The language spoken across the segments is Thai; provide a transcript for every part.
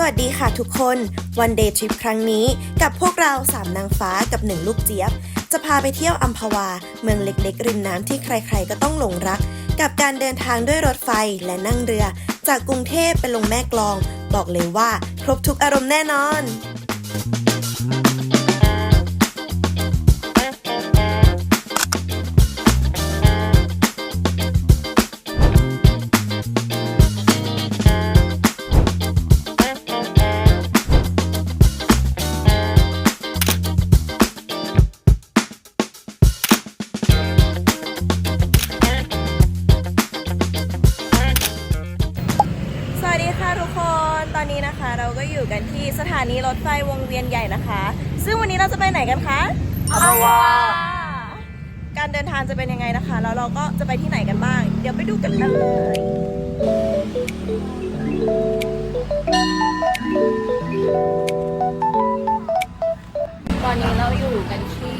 สวัสดีค่ะทุกคนวันเดย์ทริปครั้งนี้กับพวกเราสามนางฟ้ากับหนึ่งลูกเจี๊ยบ จะพาไปเที่ยวอัมพวา เมืองเล็กๆ ริมน้ำที่ใครๆก็ต้องหลงรัก กับการเดินทางด้วยรถไฟและนั่งเรือ จากกรุงเทพไปลงแม่กลอง บอกเลยว่า ครบทุกอารมณ์แน่นอน เป็นยังไงนะคะ แล้วเราก็จะไปที่ไหนกันบ้าง เดี๋ยวไปดูกันเลยตอนนี้เราอยู่กันที่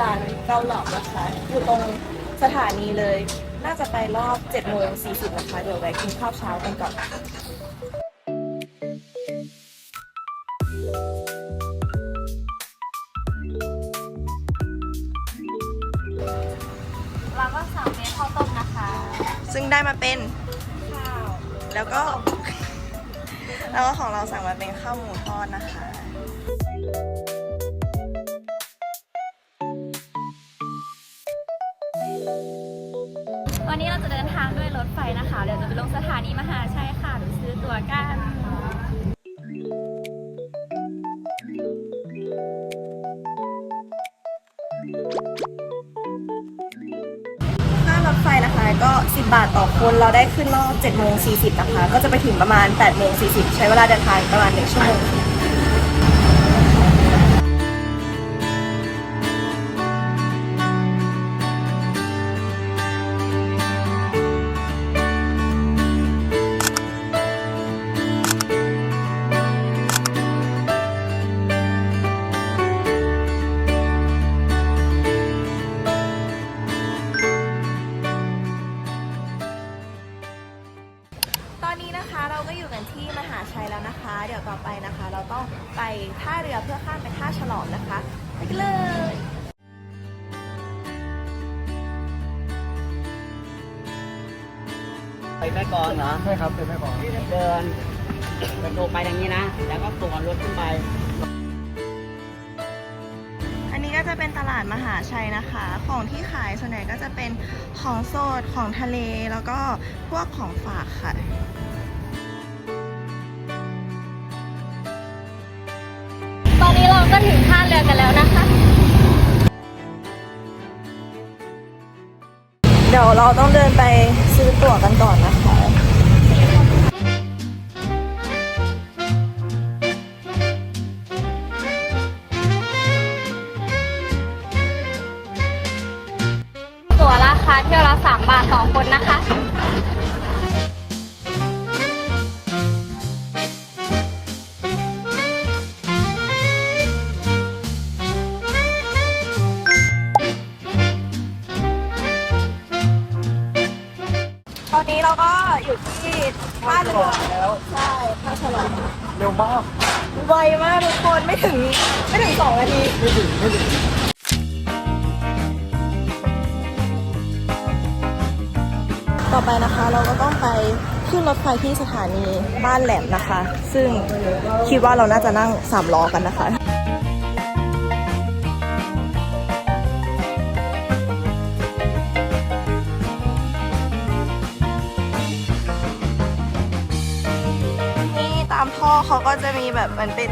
ร้านเกาเหลานะคะ อยู่ตรงสถานีเลย น่าจะไปรอบ7โมง40นะคะ เดี๋ยวแวะกินข้าวเช้ากันก่อน แล้วก็ แล้วก็ของเราสั่งมาเป็นข้าวหมูทอดนะคะวันนี้เราจะเดินทางด้วยรถไฟนะคะ เดี๋ยวจะไปลงสถานีมหาชัยค่ะหรือซื้อตั๋วกัน บาทต่อคนเราได้ขึ้นรอบ7โมง40นะคะ ก็จะไปถึงประมาณ8โมง40 ใช้เวลาเดินทางประมาณ1ชั่วโมง ตอนนี้นะคะเราก็อยู่กันที่มหาชัยแล้วนะคะ เดี๋ยวต่อไปนะคะ เราต้องไปท่าเรือเพื่อข้ามไปท่าฉลอมนะคะไปกันเลยไปแม่กลองเหรอใช่ครับเป็นแม่กลองเดินกระโดดไปทางนี้นะ แล้วก็ตัวรถขึ้นไป ลาดมหาชัยนะคะ ของที่ขายส่วนใหญ่ก็จะเป็นของสดของทะเลแล้วก็พวกของฝากค่ะตอนนี้เราก็ถึงท่าเรือกันแล้วนะคะ เดี๋ยวเราต้องเดินไปซื้อตั๋วกันก่อนนะคะ 3บาทต่อคนนะคะ ตอนนี้เราก็อยู่ที่ท่าเรือแล้วใช่ท่าฉลอมเร็วมาก ไวมากทุกคนไม่ถึง ไม่ถึงสองนาที ไม่ถึง ไม่ถึง ต่อไปนะคะเราก็ต้องไปขึ้นรถไฟที่สถานีบ้านแหลมนะคะ ซึ่งคิดว่าเราน่าจะนั่งสามล้อกันนะคะนี่ตามท่อเขาก็จะมีแบบเหมือนเป็น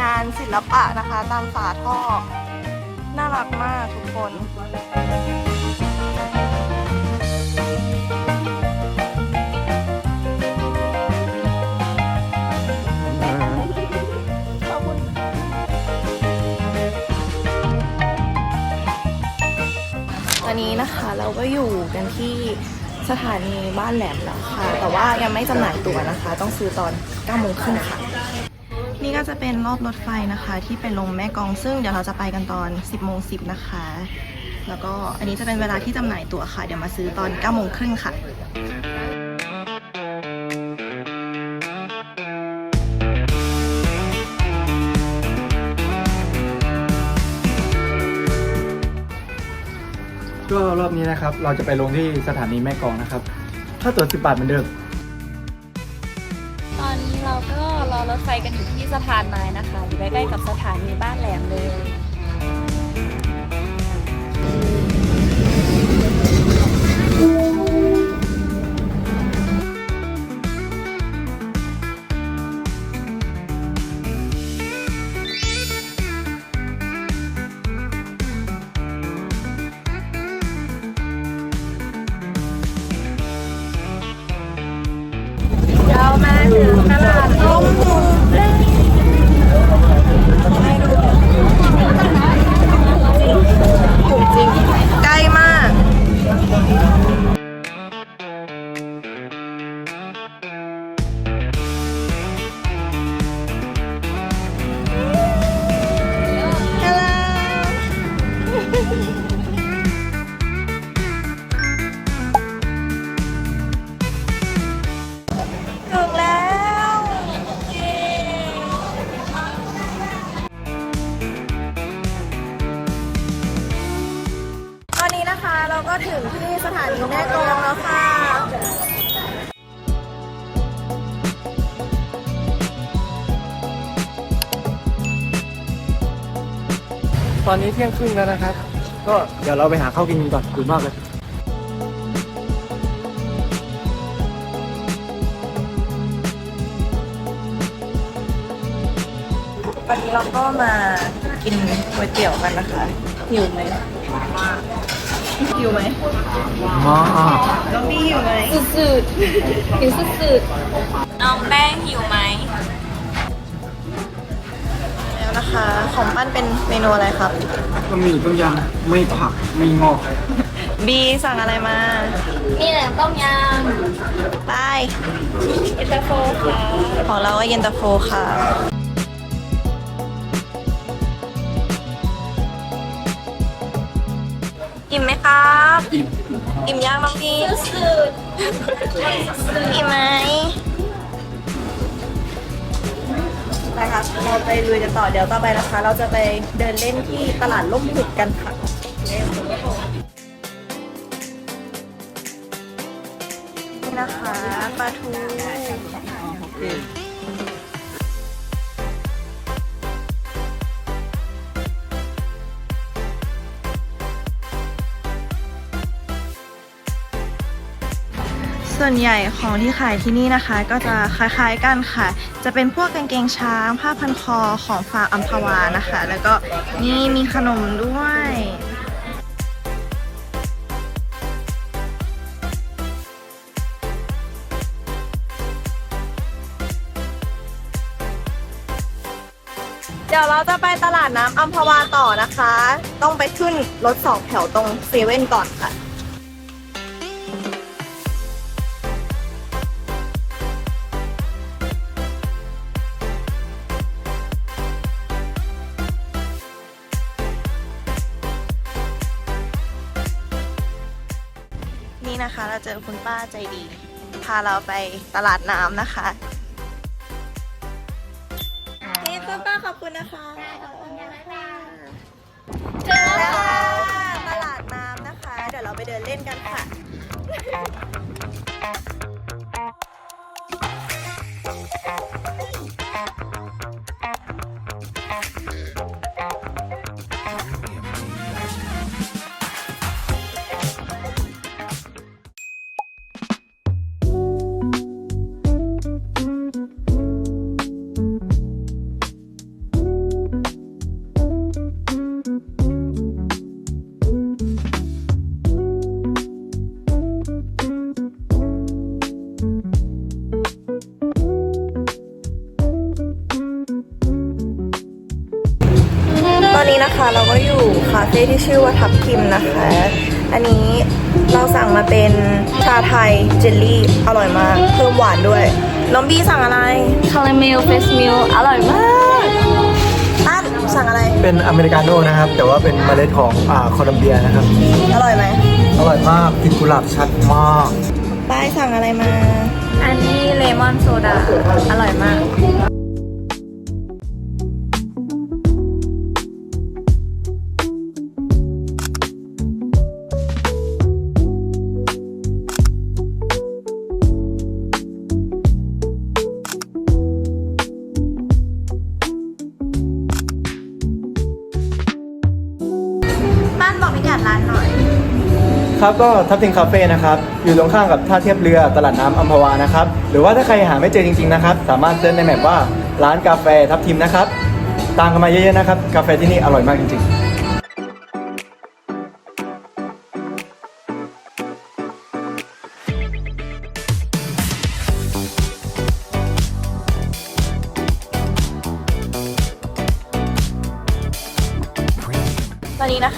งานศิลปะนะคะ ตามฝาท่อ น่ารักมากทุกคน ก็อยู่กันที่สถานีบ้านแหลมแล้วค่ะ แต่ว่ายังไม่จำหน่ายตั๋วนะคะ ต้องซื้อตอน9โมงครึ่งค่ะ นี่ก็จะเป็นรอบรถไฟนะคะ ที่ไปลงแม่กองซึ่งเดี๋ยวเราจะไปกันตอน 10โมง10 นะคะ แล้วก็อันนี้จะเป็นเวลาที่จำหน่ายตั๋วค่ะ เดี๋ยวมาซื้อตอน9โมงครึ่งค่ะ ก็รอบนี้นะครับ เราจะไปลงที่สถานีแม่กลองนะครับค่าตั๋ว10 บาทเหมือนเดิม ตอนนี้เราก็รอรถไฟกันอยู่ที่สะพานไม้นะคะอยู่ใกล้ๆกับสถานีบ้านแหลมเลย ที่สถานีแม่กลองแล้วค่ะตอนนี้เที่ยงครึ่งแล้วนะครับ ก็เดี๋ยวเราไปหาข้าวกินกันก่อนขอบคุณมากเลยวันนี้เราก็มากินก๋วยเตี๋ยวกันนะคะหิวไหม หิวไหมมากน้องบี้หิวไหมสุดๆหิวสุดๆน้องแป้งหิวไหมแล้วนะคะ ของปั้นเป็นเมนูอะไรครับก็มีต้มยำไม่ผักไม่งอก บีสั่งอะไรมา นี่แหละต้มยไปำเอตาโฟค่ะ ของเราก็เย็นตาโฟค่ะ อิ่มไหมครับ อิ่มอิ่มยังน้องบีสุดอิ่มไหมไปครับเราไปลุยกันต่อเดี๋ยวต่อไปนะคะ เราจะไปเดินเล่นที่ตลาดล่มหุบกันค่ะนี่นะคะปลาทู ส่วนใหญ่ของที่ขายที่นี่นะคะ ก็จะคล้ายๆกันค่ะ จะเป็นพวกกางเกงช้าง ผ้าพันคอของฟาอัมพวานะคะ แล้วก็นี่มีขนมด้วยเดี๋ยวเราจะไปตลาดน้ำอัมพวาต่อนะคะ ต้องไปขึ้นรถสองแถวตรงเซเว่นก่อนค่ะ อคุณป้าใจดี พาเราไปตลาดน้ำนะคะนี่คุณป้าขอบคุณนะคะเจอแล้วค่ะตลาดน้ำนะคะ เดี๋ยวเราไปเดินเล่นกันค่ะ นนี้นะคะ เราก็อยู่คาเฟ่ที่ชื่อว่าทับทิมนะคะ อันนี้เราสั่งมาเป็นชาไทยเจลลี่อร่อยมาก เพิ่มหวานด้วย น้องบี้สั่งอะไรคาราเมลเฟสมิลอร่อยมากตั้นสั่งอะไร เป็นอเมริกาโน่นะครับ แต่ว่าเป็นเมล็ดของอ่าโคลัมเบียนะครับ อร่อยไหมอร่อยมากกลิ่นกุหลาบชัดมากป้ายสั่งอะไรมา อันนี้เลมอนโซดาอร่อยมาก ครับก็ทับทิมคาเฟ่นะครับ อยู่ตรงข้ามกับท่าเทียบเรือตลาดน้ำอัมพวานะครับ หรือว่าถ้าใครหาไม่เจอจริงๆนะครับ สามารถเซิร์ชในแมปว่าร้านกาแฟทับทิมนะครับ ตามกันมาเยอะๆนะครับ กาแฟที่นี่อร่อยมากจริงๆ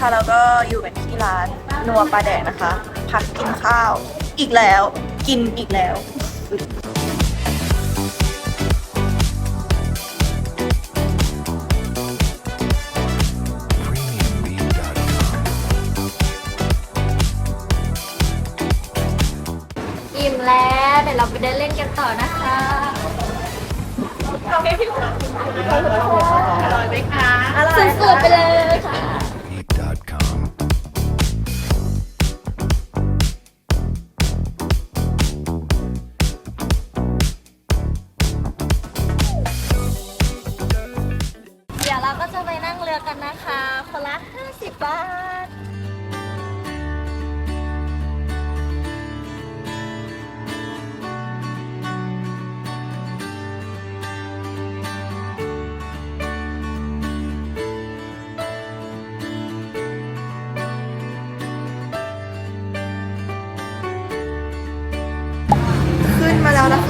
นนี้นะคะเราก็อยู่กันที่ร้านนัวปลาแดกนะคะ พักกินข้าว อีกแล้ว กินอีกแล้ว อิ่มแล้วเดี๋ยวเราไปเดินเล่นกันต่อนะคะสุดๆไปเลยค่ะ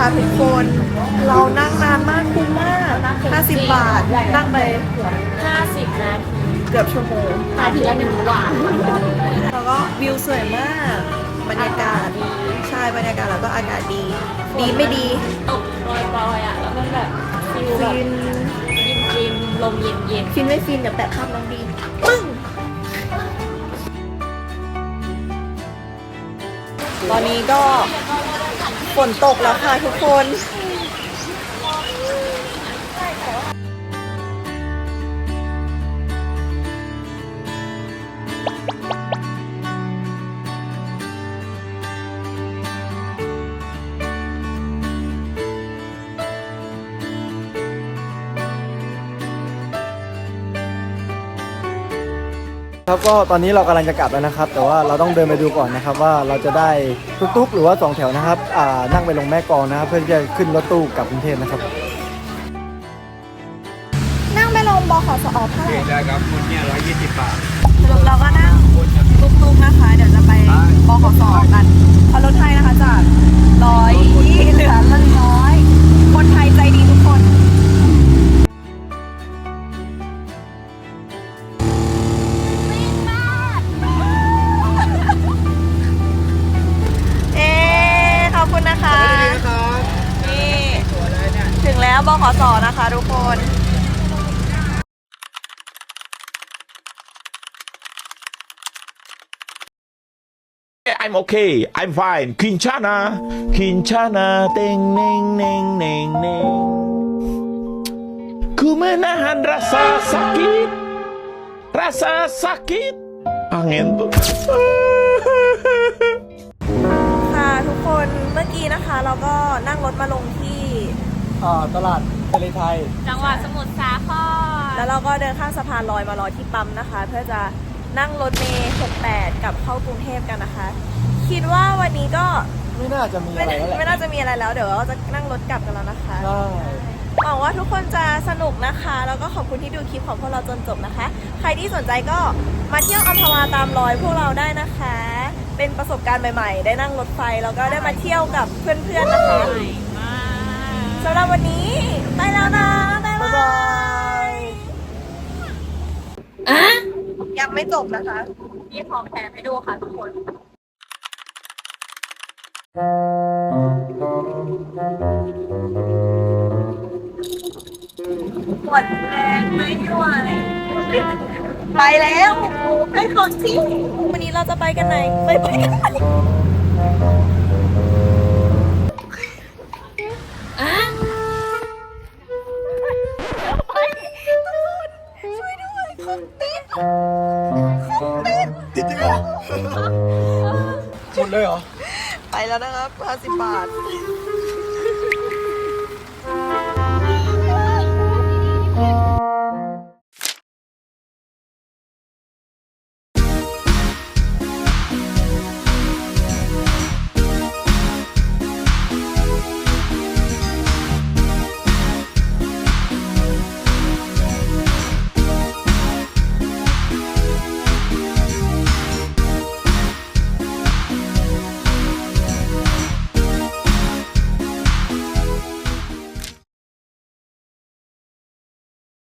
นะคะทุกคน เรานั่งนานมากคุ้มมาก 50 บาท นั่งไป50นาทีเกือบชั่วโมงนาทีละหนึ่งบาทแล้วก็วิวสวยมาก บรรยากาศใช่บรรยากาศแล้วก็อากาศดี ดีไม่ดี ตกปล่อยๆอะ แล้วมันแบบฟิลแบบฟินริมๆลมเย็นฟินไม่ฟินเดี๋ยวแปะภาพน้องดีปึ้งตอนนี้ก็ ฝนตกแล้วค่ะทุกคน ครับก็ตอนนี้เรากำลังจะกลับแล้วนะครับ แต่ว่าเราต้องเดินไปดูก่อนนะครับ ว่าเราจะได้ตุ๊กๆ หรือว่าสองแถวนะครับอ่านั่งไปลงแม่กลองนะครับ เพื่อที่จะขึ้นรถตู้กลับกรุงเทพนะครับ นั่งไปลงบขสอเท่าไหร่ได้ครับคุณเนี่ยร้อยยี่สิบบาทสรุปเราก็นั่งตุ๊กๆนะคะ เดี๋ยวจะไปบขสกันเพอรถไทยนะคะจากร้อยเหลือละร้อยคนไทยใจดี บขสนะคะทุกคน I'm okay. I'm fine. Quinchana. Quinchana. Ting, ning, ning, ning, ning. Ku menahan rasa sakit. Rasa sakit. Angin tuh. ค่ะทุกคนเมื่อกี้นะคะ เราก็นั่งรถมาลงที่ อ่าตลาดทะเลไทย จังหวัดสมุทรสาครแล้วเราก็เดินข้ามสะพานลอยมารอที่ปั๊มนะคะ เพื่อจะนั่งรถเมล์68กลับเข้ากรุงเทพกันนะคะ คิดว่าวันนี้ก็ไม่น่าจะมีไม่อะไรแล้วแหไม่ละน่าจะมีอะไรแล้ว เดี๋ยวเราจะนั่งรถกลับกันแล้วนะคะ ใช่หวังว่าทุกคนจะสนุกนะคะ แล้วก็ขอบคุณที่ดูคลิปของพวกเราจนจบนะคะ ใครที่สนใจก็มาเที่ยวอัมพวาตามรอยพวกเราได้นะคะ เป็นประสบการณ์ใหม่ ๆ ได้นั่งรถไฟแล้วก็ได้มาเที่ยวกับเพื่อนๆนะคะ สำหรับวันนี้ไปแล้วนะบ๊ายบายยังไม่จบนะคะมีของแถมให้ดูค่ะทุกคน หมดแรงไม่ไหวไปแล้วให้คนที่วันนี้เราจะไปกันไหนไปไปกันไหน แล้วนะครับ 50 บาท